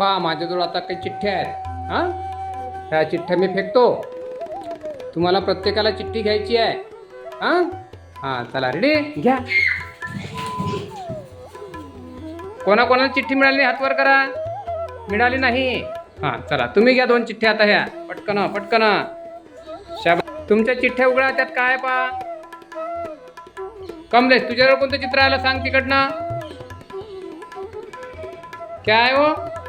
पहा माझ्याजवळ आता काही चिठ्ठ्या आहेत. हां? ह्या चिठ्ठ्या मी फेकतो. तुम्हाला प्रत्येकाला चिठ्ठी घ्यायची आहे. हां? हां चला रेडी घ्या. कोणाकोणाला चिठ्ठी मिळाली हातवर करा. मिळाली नाही. हां चला तुम्ही घ्या दोन चिठ्ठ्या आता ह्या. पटकन पटकन. शाबा तुमच्या चिठ्ठ्या उघडा त्यात काय पा? कमलेश तुझ्याजवळ कोणतं चित्र आलं सांग तिकडनं? काय हो?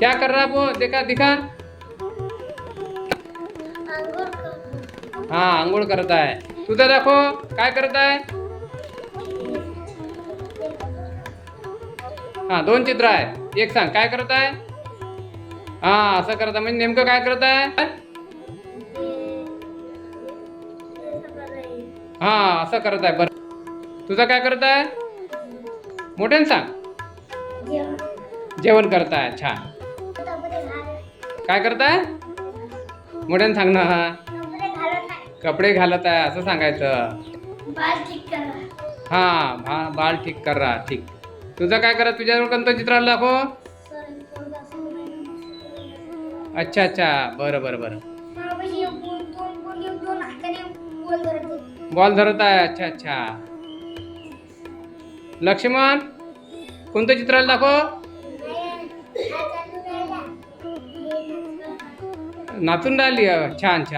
क्या कर रहा है वो? देखा दिखा। हा आंघोळ करत आहे तुझं दाखव काय करत आहे हा दोन चित्र आहे। एक सांग काय करत आहे हा असं करत आहे म्हणजे नेमकं काय करत आहे हा असं करत आहे बरं. तुझं काय करत आहे मोठ्यानं सांग. जेवण. करत आहे छान. काय करत आहे मोठ्यानं सांग ना. हा कपडे घालत आहे असं सांगायचं. हा बाल ठीक कर रहा ठीक. तुझं काय करत तुझ्याजवळ कोणतं चित्र आलं दाखव अच्छा अच्छा. बरं बरं बरं. बॉल धरत आहे अच्छा अच्छा. लक्ष्मण कोणतं चित्र आलं दाखव. नाचून राहिली छान छान.